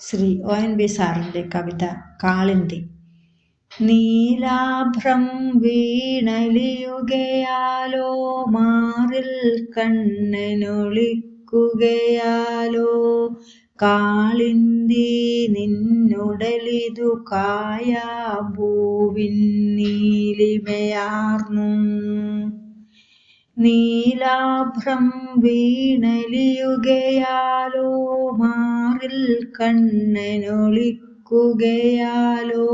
Shri O N V. സാറിന്റെ കവിത കാളിന്തി. നീലാഭ്രം വീണലിയുകയാലോ മാറിൽ കണ്ണനൊളിക്കുകയാലോ കാളിന്തി നിന്നുടലിതു കായാഭൂവിൻ നീലിമയാർന്നു. നീലാഭ്രം വീണലിയുകയാലോ മാറിൽ കണ്ണനൊളിക്കുകയാലോ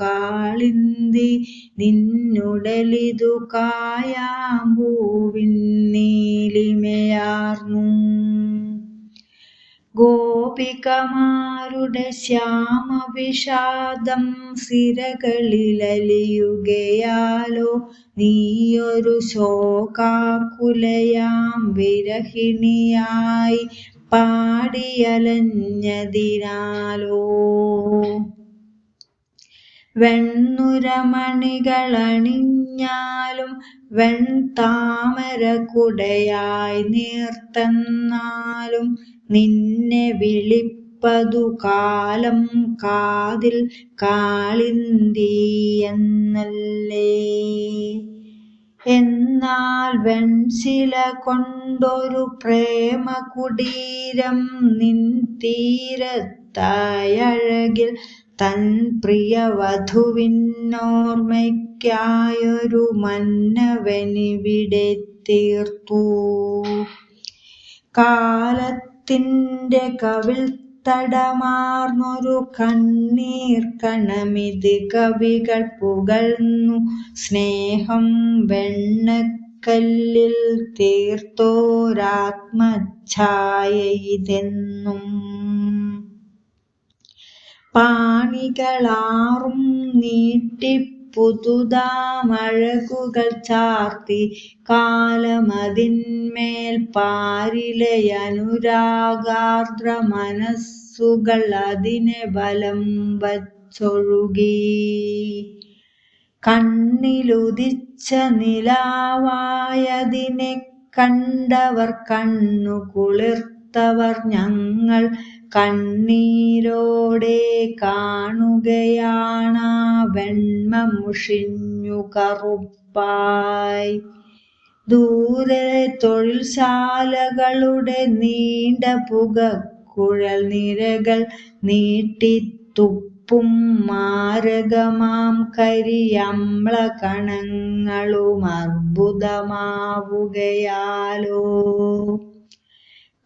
കാളിന്തി നിന്നുടലിതു കായാമ്പൂവിൻ നീലിമയാർന്നു. ഗോപികമാരുടെ ശ്യാമവിഷാദം സിരകളിലലിയുകയാലോ നീയൊരു ശോകാകുലയാം വിരഹിണിയായി പാടിയലഞ്ഞതിനാലോ? വെണ്ണുരമണികളണിഞ്ഞാലും വെൺതാമര കുടയായി നീർത്തെന്നാലും നിന്നെ വിളിപ്പതു കാലം കാതിൽ കാളിന്തി എന്നല്ലേ? എന്നാൽ വെൺശില കൊണ്ടൊരു പ്രേമ കുടീരം നിൻ തീരത്തായഴകിൽ തൻ പ്രിയ വധുവിനോർമ്മയ്ക്കായൊരു മന്നവനിവിടെ തീർത്തു കാലത്തിന്റെ കവിൾ തടമാർന്നൊരു കണ്ണീർ കണമിത് കവികൾ പുകഴ്ന്നു. സ്നേഹം വെണ്ണക്കല്ലിൽ തീർത്തോരാത്മഛായ ഇതെന്നും. പാണികളാറും നീട്ടി പുതുതാമഴകുകൾ ചാർത്തി കാലമതിന്മേൽ പാരിലെ അനുരാഗാർദ്ര മനസ്സുകൾ അതിനെ ബലം വച്ചൊഴുകി. കണ്ണിലുദിച്ച നിലാവായതിനെ കണ്ടവർ കണ്ണു കുളിർത്തവർ ഞങ്ങൾ കണ്ണീരോടെ കാണുകയാണാ വെണ്മ മുഷിഞ്ഞു കറുപ്പായി. ദൂരെ തൊഴിൽശാലകളുടെ നീണ്ട പുകക്കുഴൽ നിരകൾ നീട്ടിത്തുപ്പും മാരകമാം കരിയമ്ല കണങ്ങളും അർബുദമാവുകയാലോ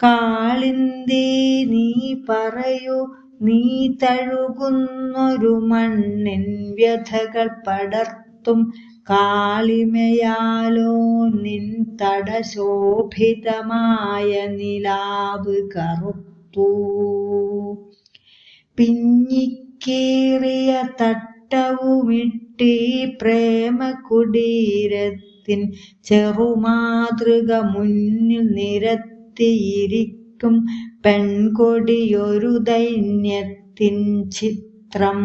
കാളിന്തി നീ പറയൂ നീ തഴുകുന്നൊരു മണ്ണിൻ വ്യഥകൾ പടർത്തും കാളിമയാലോ നിൻ തടശോഭിതമായ നിലാവ് കറുത്തു. പിഞ്ഞിക്കേറിയ തട്ടവുമിട്ടി പ്രേമ കുടീരത്തിൻ ചെറുമാതൃക മുന്നിൽ നിരത്തിയിരിക്കും പെൺകൊടിയൊരു ദൈന്യത്തിൻ ചിത്രം.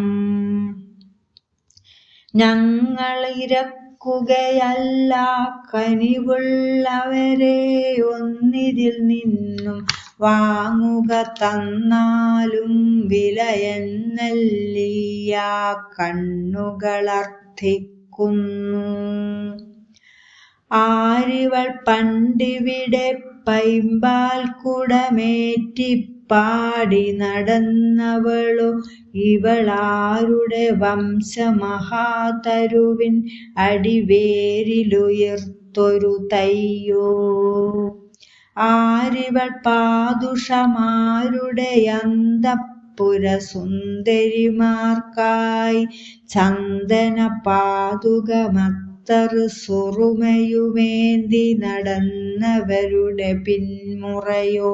ഞങ്ങളിരക്കുകയല്ല കനിവുള്ളവരെ ഒന്നിതിൽ നിന്നും വാങ്ങുക തന്നാലും വിലയെന്നല്ലിയ കണ്ണുകളർത്ഥിക്കുന്നു ആരിവൾ പണ്ടിവിടെ പൈമ്പാൽ കുടമേറ്റിപ്പാടി നടന്നവളോ ഇവളാരുടെ വംശമഹാതരുവിൻ അടിവേരിലുയർത്തൊരു തയ്യോ. ആരിവൾ പാദുഷമാരുടെ അന്തപ്പുര സുന്ദരിമാർക്കായി ചന്ദന പാതുകമത്തർ സുറുമയുമേന്തി നടന്നവരുടെ പിന്മുറയോ.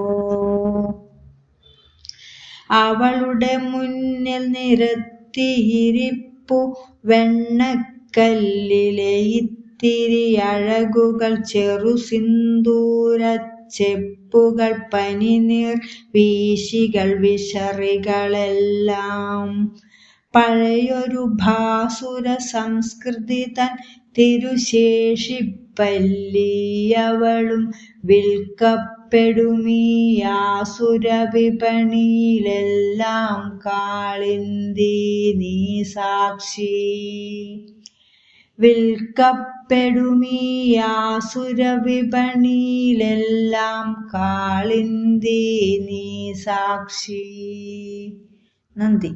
അവളുടെ മുന്നിൽ നിരത്തിയിരിപ്പു വെണ്ണക്കല്ലിലെ ഇത്തിരി അഴകുകൾ ചെറു സിന്ദൂര ചെപ്പുകൾ പനിനീർ വീശികൾ വിശറികളെല്ലാം. പഴയൊരു ഭാസുര സംസ്കൃതി തൻ തിരുശേഷിപ്പല്ലിയവളും വിൽക്കപ്പെടുമീ ആസുര വിപണിയിലെല്ലാം വിപണിയിലെല്ലാം കാളിന്തി നീ സാക്ഷി. വിൽക്കപ്പെടുമീ ആസുര വിപണിയിലെല്ലാം കാളിന്തി നീ സാക്ഷി. നന്ദി.